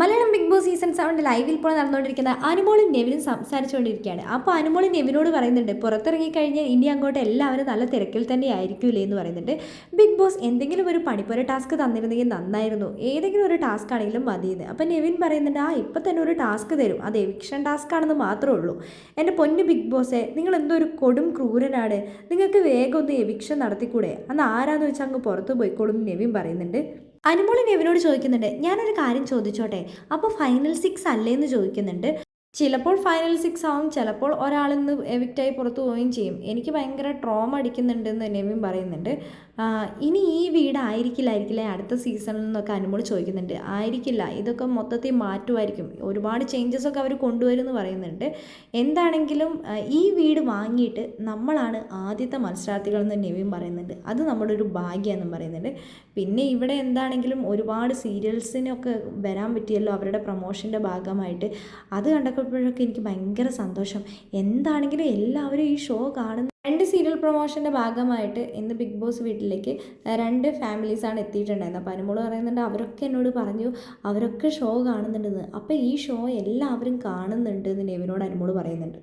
Malayalam big boss season സെവന്റെ ലൈവിൽ ഇപ്പോൾ നടന്നുകൊണ്ടിരിക്കുന്ന അനുമോളും നെവിനും സംസാരിച്ചുകൊണ്ടിരിക്കുകയാണ്. അപ്പോൾ അനുമോളി നെവിനോട് പറയുന്നുണ്ട് പുറത്തിറങ്ങിക്കഴിഞ്ഞാൽ ഇനി അങ്ങോട്ട് എല്ലാവരും നല്ല തിരക്കിൽ തന്നെ ആയിരിക്കില്ലേ എന്ന് പറയുന്നുണ്ട്. ബിഗ് ബോസ് എന്തെങ്കിലും ഒരു പണിപ്പുര ടാസ്ക് തന്നിരുന്നെങ്കിൽ നന്നായിരുന്നു. ഏതെങ്കിലും ഒരു ടാസ്ക് ആണെങ്കിലും മതിയെന്ന്. അപ്പോൾ നെവിൻ പറയുന്നുണ്ട് ആ ഇപ്പം തന്നെ ഒരു ടാസ്ക് തരും. അത് എവിക്ഷൻ ടാസ്ക് ആണെന്ന് മാത്രമേ ഉള്ളൂ. എന്റെ പൊന്ന് ബിഗ് ബോസെ നിങ്ങൾ എന്തോ ഒരു കൊടും ക്രൂരനാണ്. നിങ്ങൾക്ക് വേഗം ഒന്ന് എവിക്ഷൻ നടത്തിക്കൂടെ? അന്ന് ആരാന്ന് വെച്ചാൽ അങ്ങ് പുറത്ത് പോയിക്കോളും നെവിൻ പറയുന്നുണ്ട്. അനുമോളി നെവിനോട് ചോദിക്കുന്നുണ്ട് ഞാനൊരു കാര്യം ചോദിച്ചോട്ടെ? അപ്പോൾ ഫൈനൽ സിക്സ് അല്ലേ എന്ന് ചോദിക്കുന്നുണ്ട്. ചിലപ്പോൾ ഫൈനൽ സിക്സ് ആവും ചിലപ്പോൾ ഒരാളിന്ന് എവിക്റ്റായി പുറത്തു പോവുകയും ചെയ്യും. എനിക്ക് ഭയങ്കര ട്രോമ അടിക്കുന്നുണ്ടെന്ന് നെവിൻ പറയുന്നുണ്ട്. ഇനി ഈ വീട് ആയിരിക്കില്ലായിരിക്കില്ല? അടുത്ത സീസണിൽ നിന്നൊക്കെ അനുമോൾ ചോദിക്കുന്നുണ്ട്. ആയിരിക്കില്ല ഇതൊക്കെ മൊത്തത്തിൽ മാറ്റുമായിരിക്കും. ഒരുപാട് ചേഞ്ചസ് ഒക്കെ അവർ കൊണ്ടുവരും എന്ന് പറയുന്നുണ്ട്. എന്താണെങ്കിലും ഈ വീട് വാങ്ങിയിട്ട് നമ്മളാണ് ആദ്യത്തെ മത്സരാർത്ഥികളെന്ന് നെവിൻ പറയുന്നുണ്ട്. അത് നമ്മുടെ ഒരു ഭാഗ്യമെന്നും പറയുന്നുണ്ട്. പിന്നെ ഇവിടെ എന്താണെങ്കിലും ഒരുപാട് സീരിയൽസിനൊക്കെ വരാൻ പറ്റിയല്ലോ അവരുടെ പ്രൊമോഷന്റെ ഭാഗമായിട്ട്. അത് കണ്ടപ്പോഴൊക്കെ എനിക്ക് ഭയങ്കര സന്തോഷം. എന്താണെങ്കിലും എല്ലാവരും ഈ ഷോ കാണുന്ന രണ്ട് സീരിയൽ പ്രൊമോഷന്റെ ഭാഗമായിട്ട് ഇന്ന് ബിഗ് ബോസ് വീട്ടിലേക്ക് രണ്ട് ഫാമിലീസാണ് എത്തിയിട്ടുണ്ടായിരുന്നത്. അപ്പോൾ അനുമോൾ പറയുന്നുണ്ട് അവരൊക്കെ എന്നോട് പറഞ്ഞു അവരൊക്കെ ഷോ കാണുന്നുണ്ടെന്ന്. അപ്പോൾ ഈ ഷോ എല്ലാവരും കാണുന്നുണ്ട് എന്ന് നെവിനോട് അനുമോൾ പറയുന്നുണ്ട്.